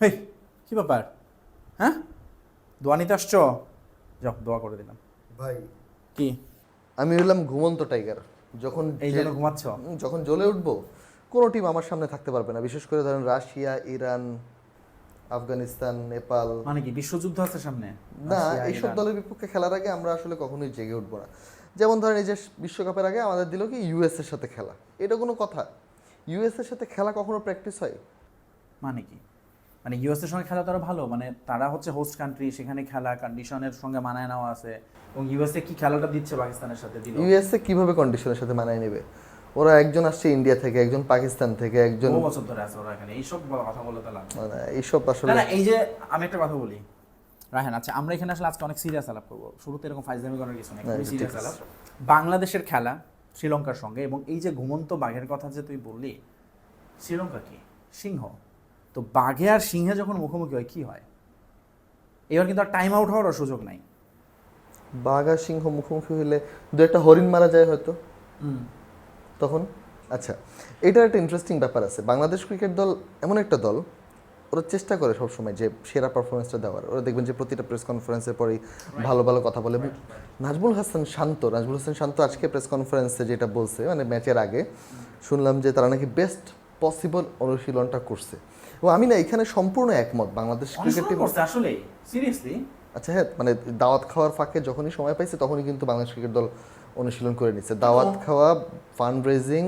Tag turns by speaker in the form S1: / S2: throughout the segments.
S1: হেই কি ব্যাপার? হ্যাঁ? দোয়া নিতে আসছো? যাও দোয়া করে দিলাম।
S2: ভাই
S1: কি?
S2: আমি হলাম ঘুমন্ত টাইগার। যখন
S1: এই জন্য ঘুমাচ্ছ?
S2: যখন জ্বলে উঠবো কোনো টিম আমার সামনে থাকতে পারবে না। বিশেষ করে ধরেন রাশিয়া ইরান আফগানিস্তান নেপাল।
S1: মানে কি বিশ্বযুদ্ধ আছে সামনে?
S2: না এইসব দলের বিপক্ষে খেলার আগে আমরা আসলে কখনোই জেগে উঠবো না। যেমন ধরেন এই যে বিশ্বকাপের আগে আমাদের দিল কি ইউএস এর সাথে খেলা। এটা কোনো কথা। ইউএস এর সাথে খেলা কখনো প্র্যাকটিস হয়?
S1: মানে কি? মানে ইউএস এর সঙ্গে খেলা তারা ভালো মানে তারা হচ্ছে হোস্ট কান্ট্রি সেখানে খেলা কন্ডিশনের সঙ্গে মানায় নেওয়া আছে। এবং ইউএসএ কি খেলাটা দিচ্ছে পাকিস্তানের সাথে
S2: ইউএসএ কীভাবে কন্ডিশনের সাথে মানায় নেবে? ওরা একজন আসছে ইন্ডিয়া থেকে একজন পাকিস্তান থেকে একজন
S1: বছর ধরে আছে ওরা এখানে। এইসব কথা বলে তো লাভ
S2: মানে এইসব আসলে
S1: না এই যে আমি একটা কথা বলি। রাহেন আচ্ছা আমরা এখানে আসলে আজকে অনেক সিরিয়াস আলাপ করব। শুরুতে এরকম ফাইজলামি করার কিছু নেই সিরিয়াস আলাপ। বাংলাদেশের খেলা শ্রীলঙ্কার সঙ্গে এবং এই যে ঘুমন্ত বাঘের কথা যে তুই বললি শ্রীলঙ্কা কি? সিংহ। তো বাঘে আর সিংহে যখন মুখোমুখি হয় কি হয়? এবার কিন্তু আর টাইম আউট হওয়ার সুযোগ নাই।
S2: বাঘ আর সিংহ মুখোমুখি হইলে দু একটা হরিণ মারা যায় হয়তো। তখন? আচ্ছা এটার একটা ইন্টারেস্টিং ব্যাপার আছে। বাংলাদেশ ক্রিকেট দল এমন একটা দল ওরা চেষ্টা করে সবসময় যে সেরা পারফরমেন্সটা দেওয়ার। ওরা দেখবেন যে প্রতিটা প্রেস কনফারেন্সের পরেই ভালো ভালো কথা বলে। নাজমুল হাসান শান্ত নাজমুল হাসান শান্ত আজকে প্রেস কনফারেন্সে যেটা বলছে মানে ম্যাচের আগে শুনলাম যে তারা নাকি বেস্ট পসিবল অনুশীলনটা করছে। এবং আমি না এখানে সম্পূর্ণ একমত বাংলাদেশ ক্রিকেট টিম
S1: আসলে সিরিয়াসলি
S2: আচ্ছা হ্যাঁ মানে দাওয়াত খাওয়ার ফাঁকে যখনই সময় পাইছে তখনই কিন্তু বাংলাদেশ ক্রিকেট দল অনুশীলন করে নিচ্ছে। দাওয়াত খাওয়া ফান্ড রেজিং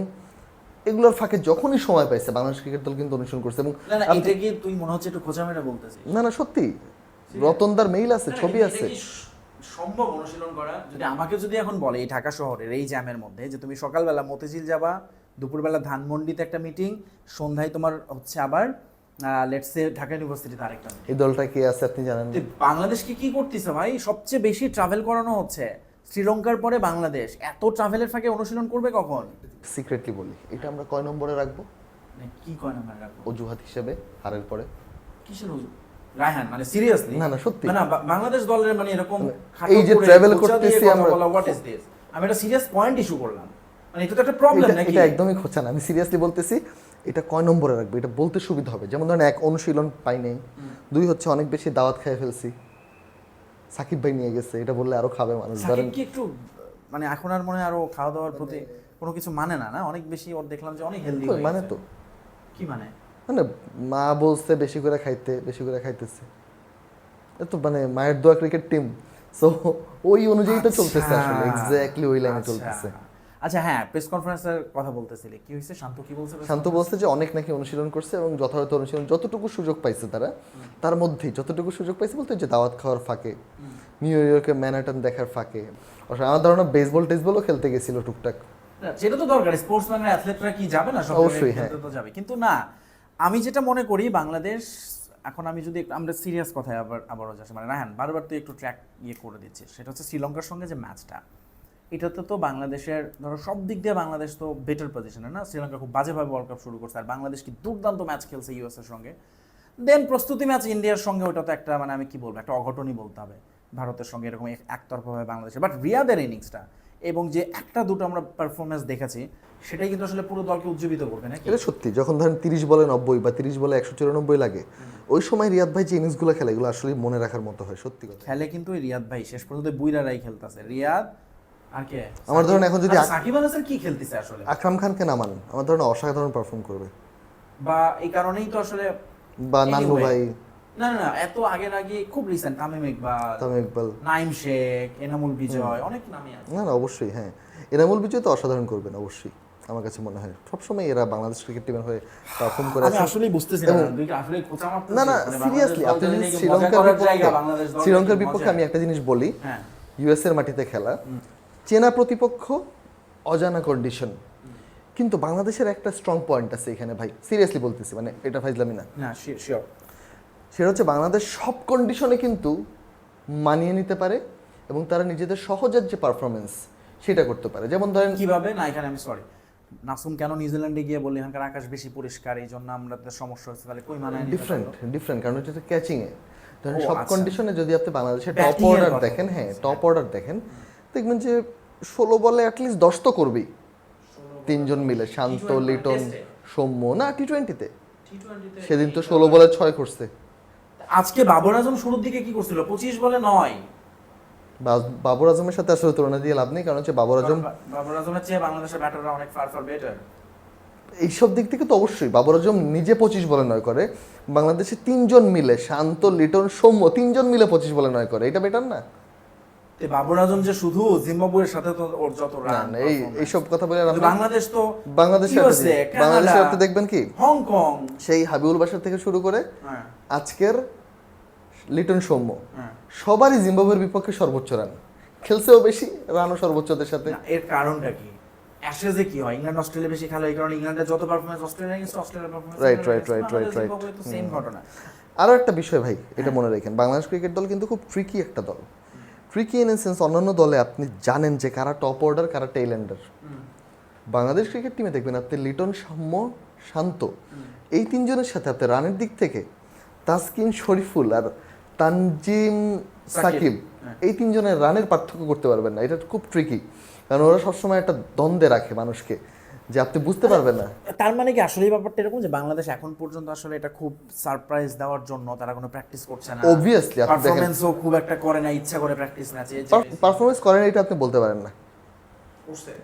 S2: এগুলোর ফাঁকে যখনই সময় পাইছে বাংলাদেশ ক্রিকেট দল কিন্তু অনুশীলন করছে এবং
S1: না না
S2: আপনি-
S1: এটা কি তুই মনে হচ্ছে একটু খোঁচা মেরে বলতেছিস?
S2: না না সত্যি। রতনদার মেইল আছে ছবি আছে।
S1: সম্ভব অনুশীলন করা? যদি আমাকে যদি এখন বলে এই ঢাকা শহরের এই জ্যামের মধ্যে যে তুমি সকালবেলা মতিঝিল যাবা দুপুরবেলা ধানমন্ডিতে একটা মিটিং সন্ধ্যায় তোমার হচ্ছে আবার লেটসে ঢাকা ইউনিভার্সিটিতে আরেকটা। meeting।
S2: এই দলটা কে আছে আপনি জানেন
S1: বাংলাদেশকে কি করতেছে ভাই? সবচেয়ে বেশি ট্রাভেল করানো হচ্ছে। শ্রীলঙ্কার পরে বাংলাদেশ। এত ট্রাভেলের ফাঁকে অনুশীলন করবে কখন?
S2: সিক্রেটলি বলি এটা আমরা কয় নম্বরে রাখব?
S1: মানে কি কয় না ভাই রাখব?
S2: অজুহাত হিসেবে হারের পরে।
S1: কিসের? রায়হান মানে সিরিয়াসলি
S2: না, না, সত্যি।
S1: না বাংলাদেশ দলের মানে এরকম
S2: মানে এই যে করতেছি আমরা-
S1: আমি একটা সিরিয়াস পয়েন্ট ইস্যু করলাম। মানে এটা তো একটা প্রবলেম নাকি?
S2: এটা একদমই খোঁচা না। আমি সিরিয়াসলি বলতেছি এটা কয় নম্বরে রাখব? এটা বলতে সুবিধা হবে। যেমন ধরেন এক অনুশীলন পাই নাই। দুই হচ্ছে অনেক বেশি দাওয়াত খেয়ে ফেলছি। সাকিব ভাই নিয়ে গেছে এটা বললে আরও খাবে মানুষ। ধরেন
S1: কি একটু মানে এখন আর মনে আরও খাওয়া দাওয়ার প্রতি কোনো কিছু মানে না না? অনেক বেশি ওর দেখলাম যে অনেক হেলদি
S2: মানে তো।
S1: কি মানে?
S2: মানে মা বলছে বেশি করে খাইতে বেশি করে খাইতেছে। তো মানে মায়ের দোয়া ক্রিকেট টিম সো ওই অনুযায়ী তো চলতেছে আসলে
S1: আচ্ছা।
S2: এক্স্যাক্টলি ওই লাইনে
S1: আচ্ছা।
S2: চলতেছে।
S1: আচ্ছা হ্যাঁ প্রেস কনফারেন্সের কথা বলতেছিলি। কি হয়েছে শান্ত কি বলছে
S2: শান্ত বলছে যে অনেক নাকি অনুশীলন করছে এবং যথাযথ অনুশীলন যতটুকু সুযোগ পাইছে তারা তার মধ্যেই যতটুকু সুযোগ পাইছে বলতে যে দাওয়াত খাওয়ার ফাঁকে নিউ ইয়র্কে ম্যানহাটন দেখার ফাঁকে। অবশ্য আমার ধারণা বেসবল টেসবলও খেলতে গেছিল টুকটাক।
S1: সেটা তো দরকার স্পোর্টসম্যানের অ্যাথলেটরা কি যাবে না সব
S2: অবশ্যই, হ্যাঁ।
S1: তো যাবে। কিন্তু না আমি যেটা মনে করি বাংলাদেশ এখন আমি যদি আমরা সিরিয়াস কথায় আবার আবারও যাচ্ছি। মানে রাহান বারবার তুই একটু ট্র্যাক ইয়ে করে দিচ্ছিস। সেটা হচ্ছে শ্রীলঙ্কার সঙ্গে যে ম্যাচটা এটাতে তো বাংলাদেশের ধরো সব দিক দিয়ে বাংলাদেশ তো বেটার পজিশনে না? শ্রীলঙ্কা খুব বাজেভাবে ওয়ার্ল্ড কাপ শুরু করছে আর বাংলাদেশ কি দুর্দান্ত ম্যাচ খেলছে ইউএস এর সঙ্গে। দেন প্রস্তুতি ম্যাচ ইন্ডিয়ার সঙ্গে ওটা তো একটা মানে আমি কি বলব একটা অঘটনই বলতে হবে ভারতের সঙ্গে এরকম একতরফাভাবে বাংলাদেশের। বাট রিয়াদের ইনিংসটা এবং যে একটা দুটো আমরা পারফরমেন্স দেখেছি সেটাই কিন্তু আসলে পুরো দলকে উজ্জীবিত করবে না
S2: এটা সত্যি যখন ধরেন তিরিশ বলে নব্বই বা তিরিশ বলে একশো চুরানব্বই লাগে ওই সময় রিয়াদ ভাই যে ইনিংসগুলো খেলে এগুলো আসলে মনে রাখার মতো হয় সত্যি কথা।
S1: খেলে কিন্তু রিয়াদ ভাই শেষ পর্যন্ত বুইরারাই খেলতেছে। রিয়াদ
S2: আমার ধরেন এখন যদি
S1: আচ্ছা, সাকিব আল হাসান কি খেলতেছে আসলে?
S2: আকরাম খানকে নামান আমার ধরেন অসাধারণ পারফর্ম করবে।
S1: বা এই কারণেই তো আসলে
S2: বা নান্নু ভাই।
S1: না না এত আগের আগে খুব রিসেন্ট তামিম ইকবাল
S2: তামিম ইকবাল।
S1: নাইম শেখ এনামুল বিজয় অনেক নামই আছে।
S2: না না অবশ্যই হ্যাঁ। এনামুল বিজয় তো অসাধারণ করবেন অবশ্যই আমার কাছে মনে হয়। সবসময় এরা বাংলাদেশ ক্রিকেট টিমের হয়ে পারফর্ম করে
S1: আমি। আসলেই বুঝতেছি না আসলে
S2: না না
S1: মানে
S2: সিরিয়াসলি আপনি যদি শ্রীলঙ্কার বিপক্ষে শ্রীলঙ্কার বিপক্ষে আমি একটা জিনিস বলি
S1: হ্যাঁ।
S2: ইউএস এর মাটিতে খেলা চেনা প্রতিপক্ষ অজানা কন্ডিশন কিন্তু বাংলাদেশের একটা স্ট্রং পয়েন্ট আছে এখানে ভাই। সিরিয়াসলি বলতেছি মানে এটা ফাইজলামি না। সেটা হচ্ছে বাংলাদেশ সব কন্ডিশনে কিন্তু মানিয়ে নিতে পারে এবং তারা নিজেদের সহজাত যে পারফরমেন্স সেটা করতে পারে। যেমন ধরেন
S1: কীভাবে? না এখানে আমি সরি নাসুম কেন নিউজিল্যান্ডে গিয়ে বললি এখানকার আকাশ বেশি পরিষ্কার? এই জন্য আমাদের সমস্যা হচ্ছে তাহলে কই নিতে
S2: ডিফারেন্ট ডিফারেন্ট কারণ এটা ক্যাচিং এ। ধরেন সব
S1: আচ্ছা।
S2: কন্ডিশনে যদি আপনি বাংলাদেশের টপ অর্ডার দেখেন হ্যাঁ টপ অর্ডার দেখেন দেখবেন যে ষোলো বলে অ্যাটলিস্ট দশ তো করবেই। তিনজন মিলে শান্ত লিটন সৌম্য না টি টোয়েন্টিতে সেদিন তো ষোলো বলে ছয় করছে।
S1: আজকে বাবর আজম শুরুর দিকে কি করছিল? পঁচিশ বলে নয়।
S2: বাবর আজমের সাথে আসলে তুলনা দিয়ে লাভ নেই কারণ হচ্ছে বাবর আজম
S1: বাবর আজমের চেয়ে বাংলাদেশের ব্যাটাররা অনেক ফার ফার বেটার
S2: এইসব দিক থেকে তো অবশ্যই বাবর আজম নিজে পঁচিশ বলে নয় করে বাংলাদেশে তিনজন মিলে শান্ত লিটন সৌম্য তিনজন মিলে পঁচিশ বলে নয় করে এটা বেটার না?
S1: বাবর আজম যে শুধু জিম্বাবুয়ের সাথে তো ওর যত রান
S2: এই এইসব কথা বলে
S1: বাংলাদেশ তো
S2: বাংলাদেশে আপনি দেখবেন কি?
S1: হংকং
S2: সেই হাবিবুল বাসার থেকে শুরু করে
S1: হ্যাঁ।
S2: আজকের লিটন সৌম্য।
S1: হ্যাঁ।
S2: সবারই জিম্বাবুয়ের বিপক্ষে সর্বোচ্চ রান খেলছেও বেশি রানও সর্বোচ্চদের সাথে।
S1: এর কারণটা কি? অ্যাশেজে কি হয়? ইংল্যান্ড অস্ট্রেলিয়া বেশি খেলা এই কারণে ইংল্যান্ডের যত পারফরমেন্স অস্ট্রেলিয়া অস্ট্রেলিয়ার performance
S2: Right, right, right, right, right.
S1: Same ঘটনা।
S2: আরও একটা বিষয় ভাই এটা মনে রাখেন। বাংলাদেশ ক্রিকেট দল কিন্তু খুব ট্রিকি একটা দল। ট্রিকি ইন সেন্স অন্যান্য দলে আপনি জানেন যে কারা টপ অর্ডার কারা টেইল এন্ডার বাংলাদেশ ক্রিকেট টিমে দেখবেন আপনি লিটন সাম্য শান্ত। এই তিনজনের সাথে আপনি রানের দিক থেকে তাসকিন শরীফুল আর তানজিম সাকিব।
S1: হ্যাঁ।
S2: এই তিনজনের রানের পার্থক্য করতে পারবেন না। এটা খুব ট্রিকি কারণ ওরা সবসময় একটা দ্বন্দ্বে রাখে মানুষকে। যে আপনি বুঝতে পারবেন না।
S1: তার মানে কি আসলে ব্যাপারটা এরকম যে বাংলাদেশ এখন পর্যন্ত আসলে এটা খুব সারপ্রাইজ দেওয়ার জন্য তারা কোনো প্র্যাকটিস করছে না।
S2: Obviously, আপনি দেখেন-
S1: খুব একটা করে না ইচ্ছা করে প্র্যাকটিস না চেয়ে
S2: পারফরমেন্স করেন এটা আপনি বলতে পারেন না।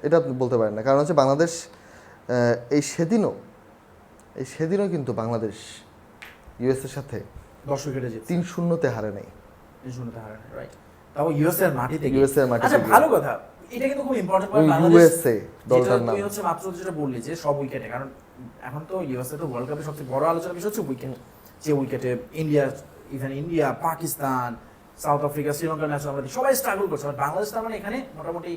S2: এটা আপনি বলতে পারেন না। কারণ হচ্ছে বাংলাদেশ আহ, এই সেদিনও এই সেদিনও কিন্তু বাংলাদেশ ইউএস এর সাথে
S1: দশ উইকেটে
S2: তিন শূন্যতে হারে নাই।
S1: এই শূন্যতে হারে রাইট তাও ইউএস এর মাটিতে গিয়ে।
S2: এর মাটিতে
S1: আচ্ছা ভালো কথা। এটা কিন্তু খুব ইম্পর্টেন্ট
S2: USA দলটার নাম।
S1: হচ্ছে মাত্র যেটা বললি যে সব উইকেটে কারণ এখন তো ইউএসএ তো ওয়ার্ল্ড কাপের সবচেয়ে বড় আলোচনা বিষয় হচ্ছে উইকেট যে উইকেটে India even India Pakistan South Africa national সবাই স্ট্রাগল করছে। বাট বাংলাদেশ তার মানে এখানে মোটামুটি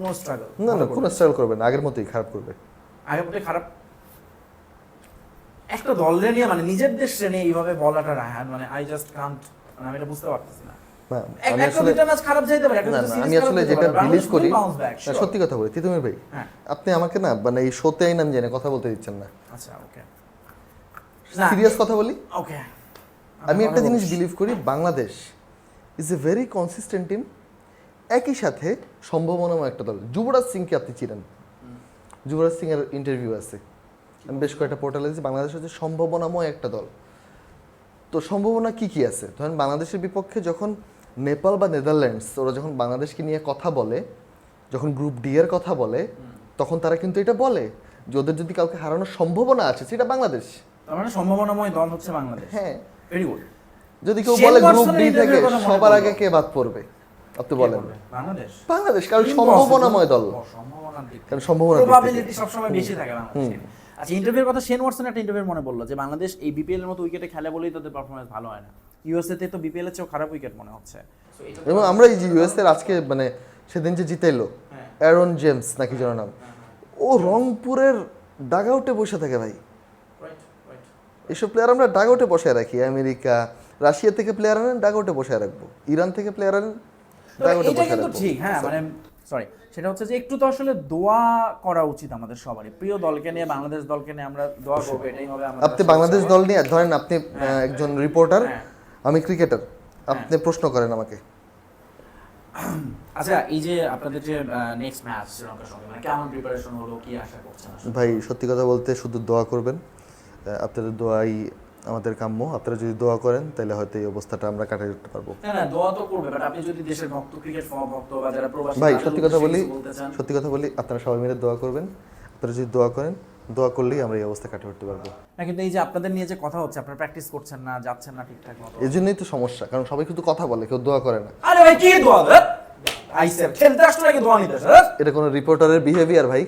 S1: নো স্ট্রাগল
S2: না না কোনো স্ট্রাগল করবে না আগের মতোই খারাপ করবে।
S1: আগে মধ্যে খারাপ। একটা দলের নিয়ে মানে নিজের দেশ নিয়ে এইভাবে বলাটা রাহান মানে আই জাস্ট কান্ট মানে আমি এটা বুঝতে পারতেছি না।
S2: আমি আসলে আমি আসলে যেটা বিলিভ করি. সত্যি কথা বলি তিতুমির ভাই
S1: হ্যাঁ।
S2: আপনি আমাকে না মানে এই শোতে নাম জেনে কথা বলতে দিচ্ছেন না।
S1: আচ্ছা ওকে।
S2: সিরিয়াস কথা বলি?
S1: ওকে।
S2: আমি একটা জিনিস বিলিভ করি Bangladesh is a very consistent team একই সাথে সম্ভাবনাময় একটা দল। যুবরাজ সিংকে আপনি চিনেন? যুবরাজ সিং এর ইন্টারভিউ আছে। আমি বেশ কয়েকটা পোর্টালে বাংলাদেশ হচ্ছে সম্ভাবনাময় একটা দল। তো সম্ভাবনা কি কি আছে? ধরেন বাংলাদেশের বিপক্ষে যখন নেপাল বা নেদারল্যান্ডস ওরা যখন বাংলাদেশকে নিয়ে কথা বলে যখন গ্রুপ ডি এর কথা বলে তখন তারা কিন্তু এটা বলে যে ওদের যদি কাউকে হারানোর সম্ভাবনা আছে সেটা বাংলাদেশ।
S1: মানে সম্ভাবনাময় দল হচ্ছে বাংলাদেশ।
S2: হ্যাঁ।
S1: ভেরি গুড
S2: যদি কেউ বলে গ্রুপ ডি থেকে সবার আগে কে বাদ পড়বে? আপনি বলেন।
S1: বাংলাদেশ।
S2: বাংলাদেশ কারণ সম্ভাবনাময় দল। কারণ সম্ভাবনার দিক
S1: সবসময় বেশি থাকে বাংলাদেশে। আচ্ছা ইন্টারভিউর কথা শেন ওয়াটসন একটা ইন্টারভিউ মনে পড়ল যে বাংলাদেশ এই বিপিএল এর মতো উইকেটে খেলে বলেই তাদের পারফরমেন্স ভালো হয় না। ইউএসএ তে তো বিপিএল এর চেয়েও খারাপ উইকেট মনে হচ্ছে।
S2: এবং আমরা এই যে ইউএস এর আজকে মানে সেদিন যে জিতেলো
S1: হ্যাঁ।
S2: অ্যারন জেমস নাকি যেন নাম ও রংপুরের ডাগআউটে বসে থাকে ভাই. এইসব প্লেয়ার আমরা ডাগআউটে বসে রাখি আমেরিকা রাশিয়া থেকে প্লেয়ার আনেন ডাগআউটে বসে রাখব। ইরান থেকে প্লেয়ার আনেন
S1: তবে
S2: ডাগআউটে
S1: এটা
S2: বসে
S1: কিন্তু
S2: রাখব।
S1: ঠিক হ্যাঁ মানে সরি সেটা হচ্ছে যে একটু তো আসলে দোয়া করা উচিত আমাদের সবারই। প্রিয় দলকে নিয়ে বাংলাদেশ দলকে নিয়ে আমরা দোয়া করব এটাই হবে আমাদের
S2: আপনি বাংলাদেশ দল নিয়ে ধরেন আপনি একজন রিপোর্টার
S1: হ্যাঁ।
S2: আমি ক্রিকেটার। আপনি প্রশ্ন করেন আমাকে।
S1: আচ্ছা এই যে আপনাদের যে নেক্সট ম্যাচ শ্রীলঙ্কার সঙ্গে মানে কেমন প্রিপারেশন হলো কি আশা করছেন
S2: ভাই সত্যি কথা বলতে শুধু দোয়া করবেন। আপনাদের দোয়াই আমাদের কাম্য। আপনারা যদি দোয়া করেন তাহলে হয়তো এই অবস্থাটা আমরা কাটিয়ে উঠতে পারব।
S1: না না দোয়া তো করবে বাট আপনি যদি দেশের ভক্ত ক্রিকেট ভক্ত বা যারা প্রবাসী
S2: ভাই সত্যি কথা বলি সত্যি কথা বলি আপনারা সবাই মিলে দোয়া করবেন। আপনারা যদি দোয়া করেন দোয়া করলেই আমরা এই অবস্থা কাটিয়ে উঠতে পারব।
S1: না কিন্তু এই যে আপনাদের নিয়ে যে কথা হচ্ছে আপনারা প্র্যাকটিস করছেন না যাচ্ছেন না ঠিকঠাক মতো?
S2: এই জন্যই তো সমস্যা কারণ সবাই কিন্তু কথা বলে কেউ দোয়া করে না।
S1: আরে ভাই কি দোয়া? আইসে খেলতে আসলে নাকি দোয়া নিতে?
S2: এটা কোন রিপোর্টারের বিহেভিয়ার ভাই।